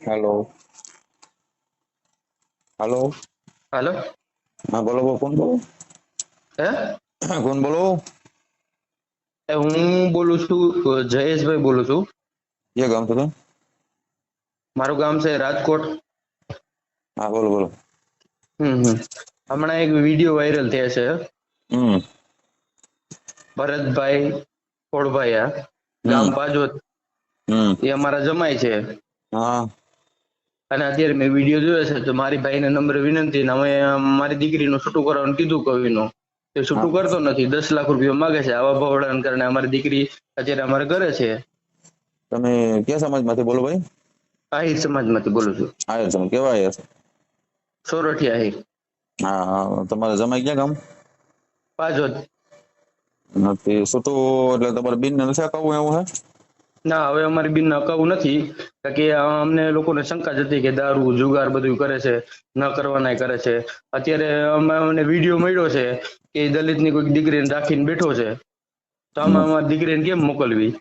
Hello hello હાલો હા બોલો કોણ બોલો? હે? કોણ બોલો? હું બોલું છું જયેશભાઈ બોલું છું. જે ગામ તમે મારું ગામ છે રાજકોટ. હા બોલો બોલો. હમ હમ. હમણાં એક વીડિયો વાયરલ થયા છે. હમ. ભરતભાઈ ખોડભાઈ ગામ હમ. એ અમારા જમાય છે. હા. અને અત્યારે મેં વીડિયો જોયો છે તો મારી ભાઈને નંબર વિનંતી અમે મારી દીકરીનું છૂટું કરવાનું કીધું કવિનું. તે છૂટું કરતો નથી દસ લાખ રૂપિયા માગે છે આવા ભવડાને કારણે અમારી દીકરી અત્યારે અમારે ઘરે છે. તમે કયા સમાજમાંથી બોલો ભાઈ? આહિર સમાજમાંથી બોલું છું. આહિર સમાજ કેવા આહિર? સોરઠી આહિર. હા તમારે જમાઈ ક્યાં ગામ? પાજોદ. નથી છૂટું એટલે તમારે બિન નથી અકાવું એવું હે? ના હવે અમારી બિન અકાઉ નથી. કે અમને લોકોને શંકા જ હતી કે દારૂ જુગાર બધું કરે છે ન કરવાના કરે છે. અત્યારે અમે અમને વીડિયો મળ્યો છે કે દલિતની કોઈક દીકરીને રાખીને બેઠો છે. તો આમાં અમારી દીકરીને કેમ મોકલવી?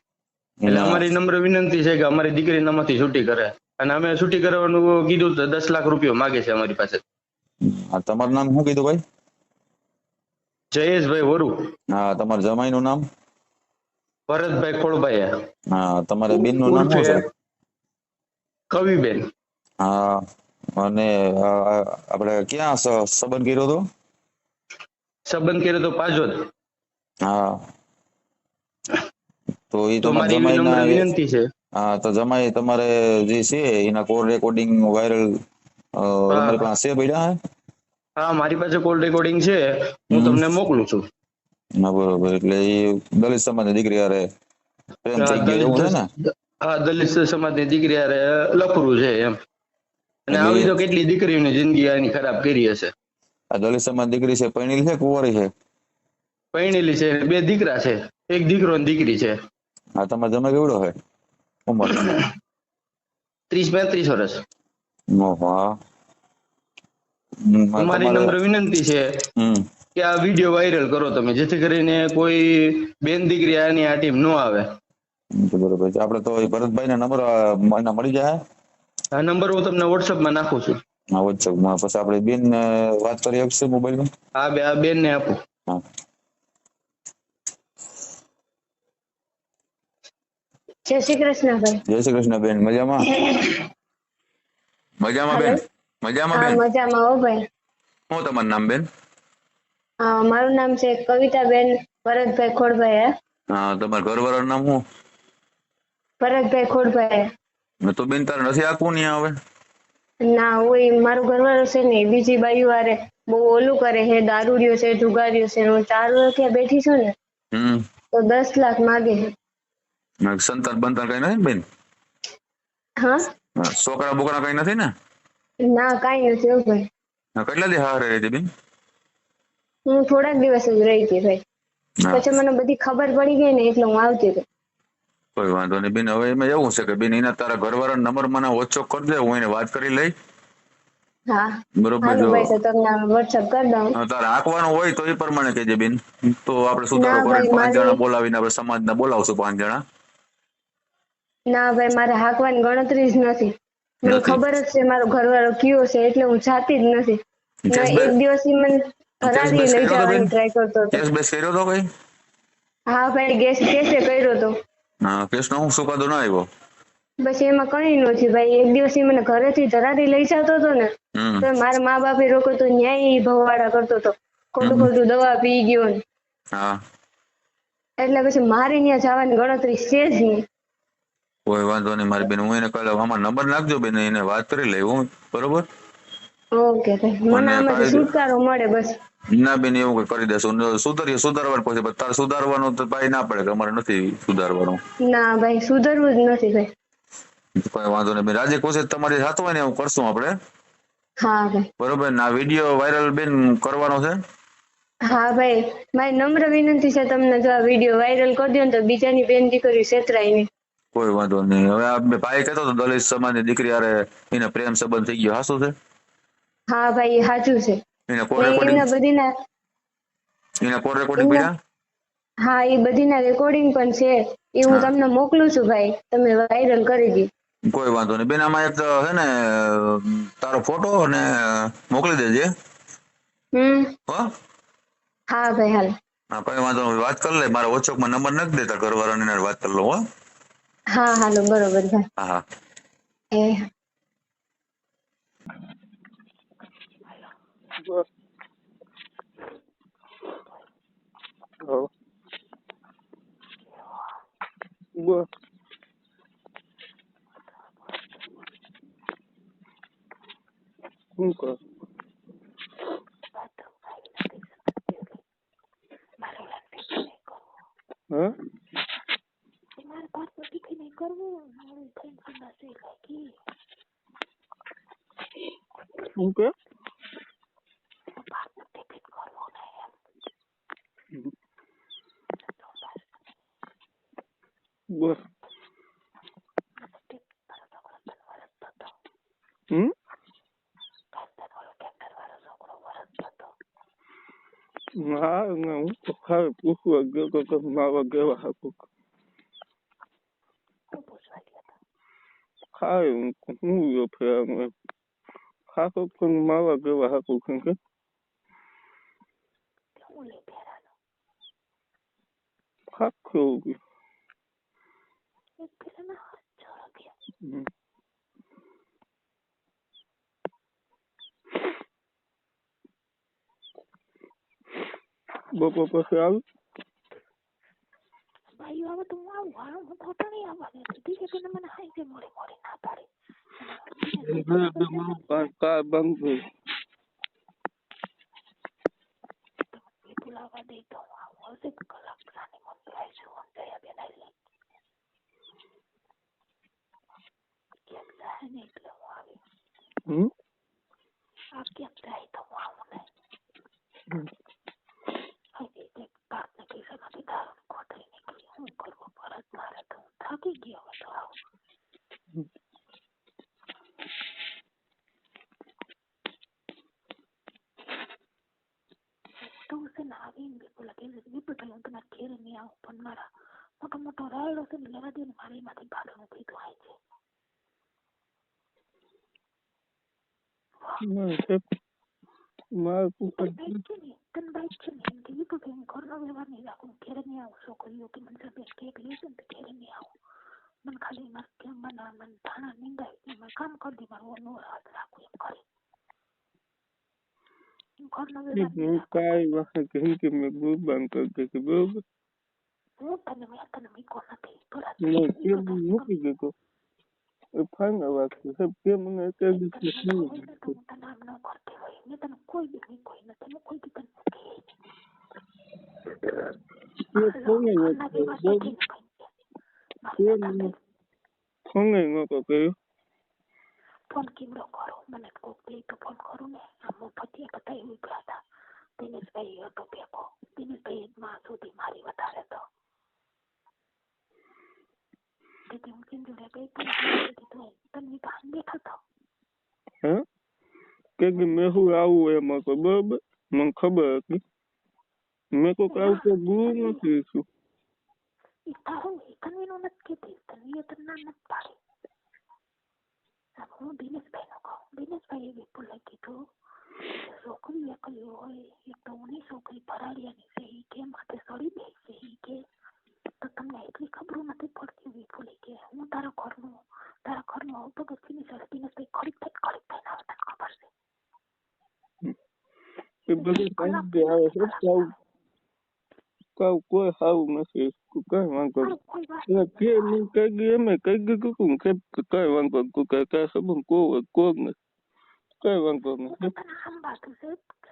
એટલે અમારી નમ્ર વિનંતી છે કે અમારી દીકરી આમાંથી છૂટી કરે. અને અમે છૂટી કરવાનું કીધું તો દસ લાખ રૂપિયા માગે છે અમારી પાસે. તમારું નામ શું કીધું ભાઈ? જયેશભાઈ વરુ. હા તમારા જમાઈ નું નામ? ભરતભાઈ ખોળભાઈ હા તમારે બેનનું નામ શું છે? કવિબેન. હા અને આપણે ક્યાં સંબંધ કર્યો હતો? સંબંધ કર્યો તો પાજોદ હા. તો એ તો જમાઈના વિનંતી છે. હા તો જમાઈ તમારે જે છે એના કોલ રેકોર્ડિંગ વાયરલ તમારી પાસે છે પડ્યા હા? મારી પાસે કોલ રેકોર્ડિંગ છે. હું તમને મોકલું છું. ના બરોબર. એટલે એ દલિત સમાજની દીકરી હારે પ્રેમ થઈ ગયો એવું છે ને? હા દલિત સમાજની દીકરી હારે લફરું છે એમ. અને આવી તો કેટલી દીકરીઓની જિંદગી આની ખરાબ કરી હશે. આ દલિત સમાજ દીકરી છે પરણેલી છે કુંવારી છે? પરણેલી છે બે દીકરા છે. એક દીકરો ને દીકરી છે. આ તમારે જમે કેવડો છે ઉંમર? ત્રીસ પાંત્રીસ વર્ષ. ઓહો, અમારી નમ્ર વિનંતી છે. હમ. કે આ વીડિયો વાયરલ કરો તમે જેથી કરીને કોઈ બેન દીકરી આની આ ટીમ ન આવે. બરોબર છે. આપણે તો ભરતભાઈ ના નંબર એના મળી જાય આ નંબર હું તમને WhatsApp માં નાખું છું. હા વચ્ચે પછી આપણે બેન વાત કરી આપશે મોબાઈલમાં હા બે આ બેન ને આપું. હા. જય શ્રી કૃષ્ણ ભાઈ જય શ્રી કૃષ્ણ બેન મજામાં? મજામાં બેન? મજામાં બેન? મજામાં હો ભાઈ. શું તમારું નામ બેન? મારું નામ છે કવિતાબેન ભરતભાઈ ખોડભાઈ હે. હા તમારા ઘરવાળાનું નામ શું? ભરતભાઈ ખોડભાઈ તો બેન તારે નથી આપવું ને હવે? ના હોય મારું ઘરવાળો છે ને બીજી બાજુ વારે બહુ ઓલું કરે છે દારૂડિયો છે જુગારીઓ છે હું ચાર વર્ષથી બેઠી છું ને તો દસ લાખ માગે છે. સંતાન બંતાન કઈ નથી બેન? હા? હા, છોકરા બોકરા કઈ નથી ને? ના કાંઈ નથી હો ભાઈ. હા, કેટલા દી હારે રહી હતી બેન? હું થોડાક દિવસ જ રહી હતી ભાઈ. પછી મને બધી ખબર પડી ગઈ ને એટલે હું આવતી હતી કોઈ વાંધો નહીં. બેન હવે એમાં એવું છે કે બેન એના તારા ઘરવાળા નંબર મને ઓછો કરી દે હું એને વાત કરી લઈ હા. બરોબર જો. ભાઈ તમને વોટ્સઅપ કરી દઉં. તારે હાંકવાનું હોય તો એ પ્રમાણે કહેજે બેન. તો આપણે સુધારો ના પાંચ જણા બોલાવીને આપણે સમાજને બોલાવશું પાંચ જણા? ના ભાઈ મારે હાંકવાની ગણતરી જ નથી. મને ખબર જ છે મારો ઘરવાળો કયો છે એટલે હું જાતી જ નથી. એક દિવસ મને ફરારી લઈ કર્યો તો બેન? જવાની ટ્રાય કરતો હતો કેસ બેસ કર્યો તો કઈ હા ભાઈ ગેસ કેસે કર્યો તો હા કેસ હું સુકાદો ના આવ્યો બસ એમાં કઈ નથી ભાઈ એક દિવસ એ મને ઘરેથી ધરારી લઈ જતો હતો ને તો મારા મા બાપે રોકો તો ન્યાય ભવાડા કરતો હતો ખોટું ખોટું દવા પી ગયો ને હા એટલે પછી મારે ત્યાં જવાની ગણતરી છે જ નહીં કોઈ વાંધો નહીં મારી બેન હું એને કાલે આમાં નંબર નાખજો બેન એને વાત કરી લઈ હું બરોબર ઓકે મને મને આમાંથી છુટકારો મળે બસ ના બેન એવું કઈ કરી દેશું. સુધરીએ સુધારવાનું પછી તારે સુધારવાનું તો ભાઈ ના પડે કે અમારે નથી સુધારવાનું. ના ભાઈ સુધરવું જ નથી ભાઈ. કોઈ વાંધો નહીં. રાજે કોશિશ તમારી સાથે હોય ને એવું કરશું આપણે. હા ભાઈ. બરોબર? ના વીડિયો વાયરલ બેન કરવાનો છે? હા ભાઈ. મારી નમ્ર વિનંતી છે તમને જો આ વીડિયો વાયરલ કરી દો ને તો બીજાની બેન દીકરી છેતરાય નહીં. કોઈ વાંધો નહીં. હવે આ ભાઈ કહેતો હતો દલિત સમાજની દીકરી હારે એને પ્રેમ સંબંધ થઈ ગયો. હાસું છે? હા ભાઈ સાચું છે. એને કોલ રેકોર્ડિંગ એના બધીના એને કોલ રેકોર્ડિંગ પડ્યા હા એ બધીના રેકોર્ડિંગ પણ છે એ હું તમને મોકલું છું ભાઈ તમે વાયરલ કરી દી કોઈ વાંધો નહીં બેન આમાં એક છે ને તારો ફોટો અને મોકલી દેજે હમ હો હા ભાઈ હાલ હા કઈ વાંધો નહીં વાત કરી લે મારા વોટ્સઅપમાં નંબર નથી દેતા ઘરવાળાની વાત કરી લો હો હા હાલો બરોબર હા હા એ હો બસ શું કર શું કે તો ખાલી પૂછવા ગયો તો કે માવા કેવા હાકું ખાય હું હું ગયો ફેર એમ ખાતો પણ માવા કેવા હાકું કેમ કે ખાખો ગયો હમ. બપોર પછી આવી ભાઈ હવે તો હું આવું હાલો હું તો નહીં આવવાની હતી ઠીક છે પેલા મને હાઈ છે મોડી મોડી ના પાડી કાર બંધ થઈ વિપુલ આવવા દે તો હું આવું હશે તો કલાક સાની મન આવીશું હું જયા બેન આવી કેમ જાય ને એટલે હું આવી હમ આ કેમ જાય તો હું આવું નહીં હવે એક પાક ને પૈસામાંથી દારૂ કોતરી નીકળી હું કરવું પરત મારે તો હું થાકી ગયો હવે તો આવું તો છે ને આવીને વિપુલ કે વિપુલ ભાઈ હું તમારા ઘેર નહીં આવું પણ મારા મોટો મોટો રાયડો છે લેવા દે મારે એમાંથી ભાડું નથી તો આય છે ના સાહેબ મારે કુકર કે કે લે છે ને તો ઘેર નહીં આવું મને ખાલી મારે કેમ બનાવ મને ધાણા નીંદાય એટલે મારે કામ કરી દે મારું ઓનો હાથ રાખું એમ કરી હું કાંઈ વાત કહી કે મેં ગુરબાન કરી દીધી બરોબર હું તને મેં તને મીકો દીધો વાત છે સાહેબ કે મને કઈ દિવસ હોય ને તો હું તને આમ ન કરતી હોય મેં તને કોઈ દી મીકો નથી મેં કોઈ દી તને મૂકી ફોને કેવડો કરો મને કોક તો ફોન કરું ને આમ બધા એવું ગયા હતા દિનેશભાઈ હતો ભેગો દિનેશભાઈ માં સુધી મારી વધારે તો તેથી હું? કેમ જોડે ગઈ તને તમને ભાન બહાર તો હે કે મેં હું આવું એમાં તો બરોબર? મને ખબર હતી. મેં કોઈક આવું તો ગુરુ નથી છું એ તારું એ તનવીનું નથી કીધી તનવીએ તને ના નથી પાડી હું દિનેશભાઈ નું કહું દિનેશભાઈ એ વિપુલે કીધું છોકરી એકલી હોય તો ઉની છોકરી ભરાડિયાની છે ઈ કે માથે સડી દે છે ઈ કે તો તમને એટલી ખબર નથી પડતી વિપુલે કે હું તારા ઘરનું તારા ઘરનું આવું પગથિયાની સડે દિનેશભાઈ ખડીક થઈ ખડીક થઈને આવે તને ખબર છે એ બધું આવે છે કાવ કોઈ સારું નથી કઈ વાંધો નહીં કે મેં કઈ ગઈ એમ કઈ ગઈ કુકુમ કે કઈ વાંધો નહીં કઈ સંબંધ કો કોઈ નહીં કઈ વાંધો નહીં કે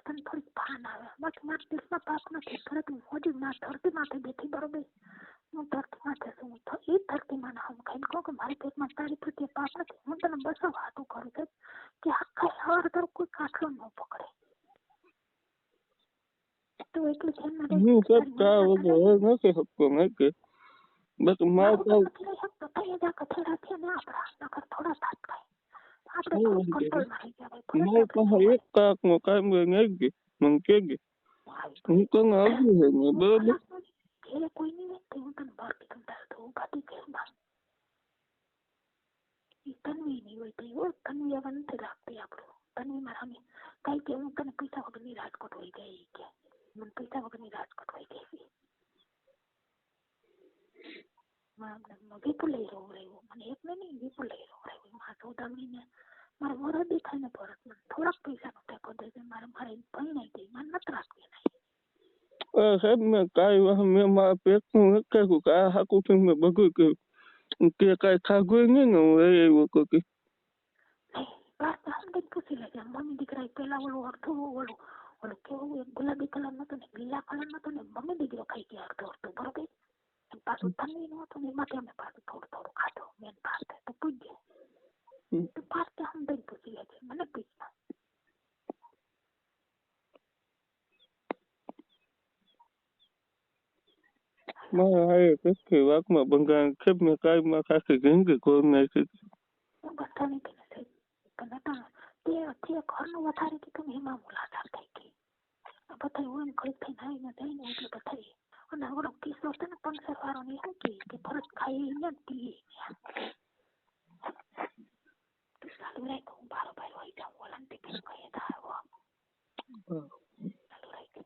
થોડીક ભાન આવે બાકી મારા દેશમાં પાપ નથી હું હજુ ધરતી માથે બેઠી બરોબર હું ધરતી માથે એ ધરતીમાં ના હું ખાઈને કહું કે મારી પેટમાં તારી પ્રત્યે પાપ નથી હું તને બસો વાતો કરું કે આખા સવાર તારો કોઈ કાઠલો ન પકડે તું એટલી ધ્યાનમાં રહે હું કે સબ તારી કા મમ્મી વગર નથી શકતો નહીં કે. બસ મારે હું કાંઈ શકતો. થઈ જા કથેડા છે ને આપણા નકર થોડા થાત કઈ આપણે હું કોઈ કંટ્રોલમાં રહી ગયા મારી ભાઈ પાસે એક કાક નો કામ નહીં ગઈ મને કે હું તને આવી છે ને બરોબર? ઘેરે કોઈ નહીં હોય તો હું તને બહાર કીધું તો ઊભા થઈ ઘેરમાં ઈ તન્વી ની હોય તો ઈ હોય તન્વી હવે નથી રાખતી આપણું. તન્વી મારા સામે કઈ કે હું તને પૈસા વગરની રાજકોટ હોય ગઈ કે. મને પૈસા વગરની રાજકોટ હોય ગઈ ઈ. મારા વિપુલ લઈ રહ્યો રહ્યો મને એક ને નહીં વિપુલ લઈ રહ્યો રહ્યો મારા ચૌદા મહિને મારે વરદ થાય ને ભરત મને થોડાક પૈસાનો ટેકો દે છે મારે મારે પરણાઈ ગઈ મને નથી રાખવી નહીં સાહેબ મેં કાંઈ વાહ મેં મારા પેટનું નથી ખાધું કે આ હાકું થી મેં બધું કર્યું કે કાંઈ ખાધું નહીં ને હું એ આવ્યો કહું કે તો સમજીને પૂછી લેજે મમ્મી દીકરા પેલા ઓલું અડધું ઓલું ઓલું કેવું એક ગુલાબી કલર નતો ને લીલા કલર નતો ને મમ્મી દીકરો ખાઈ ગયા અડધો અડધો બરોબર અને પાછું ઠંડી નું હતું ને એમાંથી અમે પાછું થોડું થોડું ખાધો મેન ભાત તો પૂછજે તો તો સમજીને પૂછી છે મને પૂછમાં મારા હાય કઈ વાકમાં મેં ખાખી નાખી પણ તે ઘરનું વધારે કીધું ને એમાં મુલાકાત થઈ ગઈ બધા એવું એમ ઘડી થઈને આવીને જઈને એટલે બધા અને ઓલો કિસ્સો છે ને પંચર વાળો ને શું કે ફરજ ખાઈ ને પીએ તું ચાલુ રાખ હું બારો બાર હોય જાઉં ઓલા ને ટિફિન કહીએ તારો ચાલુ રાખ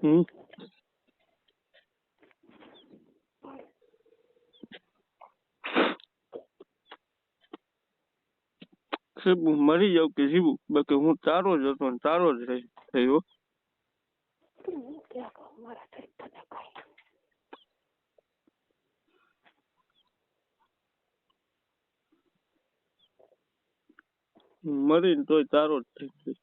હમ. શિબુ, મરી જાવ કે જીવું બાકી હું તારો જ હતો ને તારો જ રહી થયો. હું ક્યાં કહું મારા થઈ તને કઈ મરીને તોય તારો જ થઈ ગયો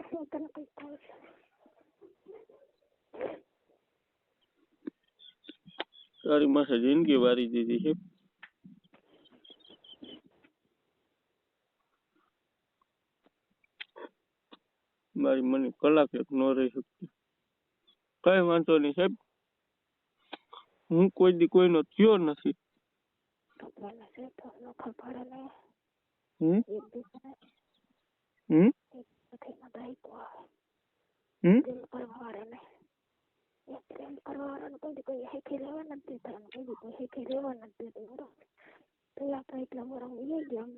હું તને કઈ કહું છું તારી માથે જિંદગી વારી દીધી છે મારી મને કલાક એક ન રહી શકતી કઈ વાંધો નહીં સાહેબ હું કોઈ દી કોઈનો થયો નથી હમ હમ હમ પ્રેમ કરવાવાળાને એ કોઈ હેઠી રહેવા નથી અને કોઈ કોઈ હેઠી રહેવા નથી દેતું બરોબર પેલા તો એટલા વરમ લઈ ગયા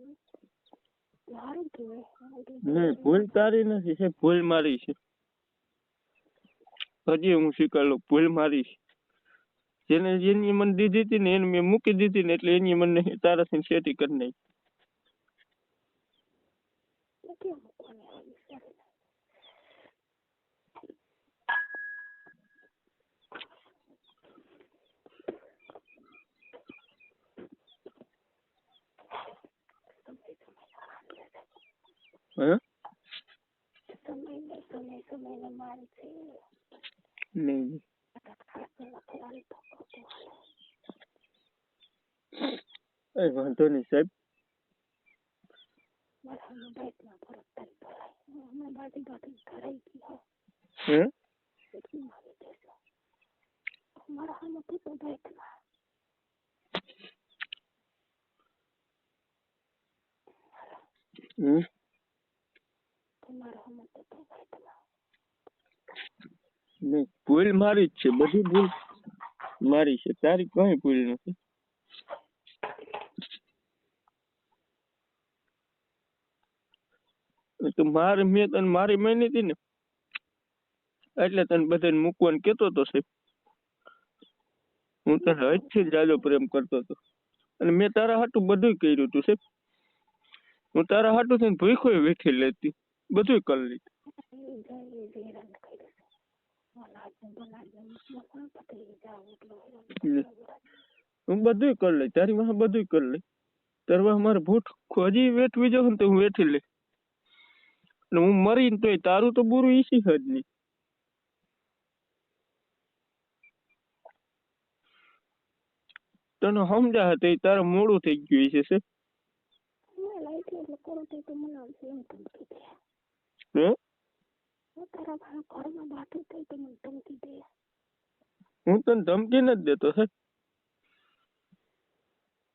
સારું કહેવાય ભૂલ તારી નથી છે ભૂલ મારી છે. હજી હું સ્વીકારું ભૂલ મારી જેને જેની મને દીધી હતી ને એને મેં મૂકી દીધી ને એટલે એની મને તારાથી સેટી કરી નાખી કેમ મૂકવાની આવી વિચારે હે સમય ને સમય સમય ને મારે છે ભૂલ મારી જ છે, બધી ભૂલ મારી છે, તારી કઈ ભૂલ નથી. તો મારે મેં તને મારી માની હતી ને, એટલે તને બધાને મૂકવાનું કેતો તો સાહેબ. હું તને હજથી જાજો પ્રેમ કરતો હતો. અને મેં તારા હાટું બધું કર્યું હતું સાહેબ. હું તારા હાટું થઈને ભૂખો વેઠી લેતી. બધું કરી લીધું. હું બધું કરી લઈ તારી વાહ બધું કરી લઈ તારી વાહ મારે ભૂખ હજી વેઠવી જાવ ને તો હું વેઠી લઈ ને હું મરીને તોય તારું તો બુરું ઈસી જ નહીં. તને સમજા એ તારે મોડું થઈ ગયું છે? હે? હું તારા ભાઈ ઘરમાં બાઠું થઈ તો મને ધમકી દે. હું તને ધમકી નથી દેતો સાહેબ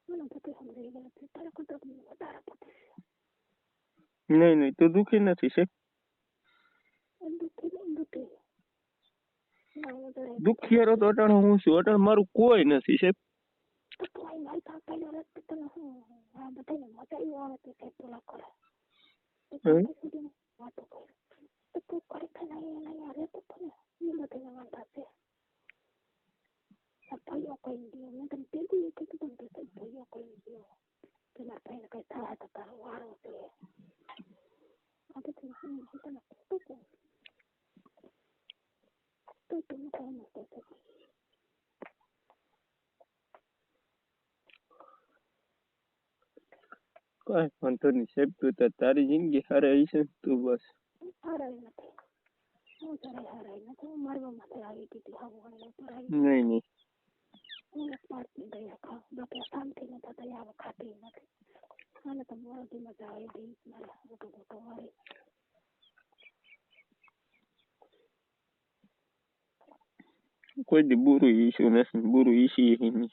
મને બધું સમજાઈ ગયું છે. તારા કરતા મને વધારે બધું નહીં નહીં તું દુખી નથી છે દુઃખી નહીં દુઃખી. હું તો અટાણ હું છું? અટાણ મારું કોઈ નથી સાહેબ તો મારી પાસે પહેલો રસ્તો તને હું બધાને આવે તો કરે. તો તું કરી કે નહીં એના યાર રહેતો તો ને એ બધાને વાંધા છે આ ભાઈઓ કહી દો મેં તને પેલું એ કીધું પણ તે ભાઈઓ કહી દો પેલા ભાઈને કઈ થાય તો તારો વારો છે આ બધું હું હું તને ખોટું કહું તો તું કઈ નથી કાંઈ વાંધો નહીં સાહેબ તું તાર તારી જિંદગી હારે આવી છે તું બસ હારાઈ નથી હું જરાય હારાઈ નથી હું મારવા માટે આવી દીધી હા હું ઉપર આવી નહીં નહીં હું એક પાર્ટની દયા ખાવ બાકી શાંતિ ને તો દયા ખાતી નથી અને તો મોરથી મજા આવી ગઈ મારે મોટો મોટો મારી કોઈ દી બુરું ઈશું નથી બુરું ઈસી નહીં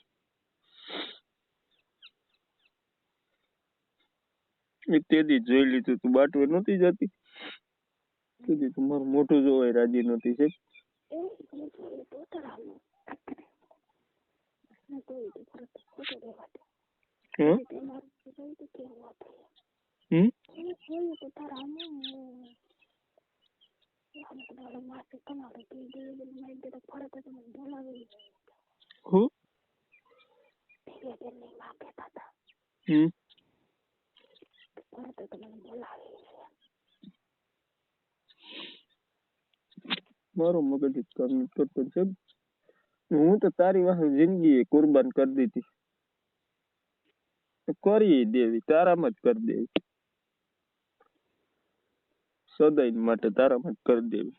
એ તે દી જોઈ લીધું તું. બાટવે નહોતી જતી. તે દી તમારું મોઢું જોવાય રાજી નહોતી છે. એ હું જોયું તો તરાનું મેં જોયું તો ફરત ખોટું રહેવા દે હે તે મારું જોયું તો કેવું આપણે હમ મેં જોયું તો તરાનું આમ કદાચ માસે તમારે પી ગયું મેં તો ફરત જ મને બોલાવી હું ધીરે ધીરે નહીં માં કહેતા હતા હમ ફરત જ મને બોલાવી છે મારો મગજ જ કામ નથી કરતો છે હું તો તારી વાહ જિંદગી કુરબાન કરી દીધી. કરી દેવી તારામાં જ કરી દેવી. સદાય માટે તારામાં જ કરી દેવી.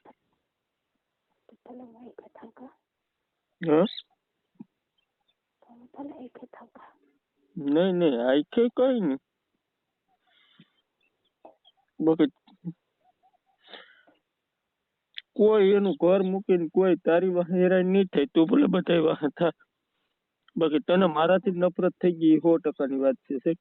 નહીં નહીં આખે કઈ નહીં. બાકી કોઈ એનું ઘર મૂકીને કોઈ તારી વાહ હેરાન નહીં થાય, તું ભલે બધા વાહ થા. બાકી તને મારાથી નફરત થઈ ગઈ, સો ટકાની વાત છે, સાહેબ.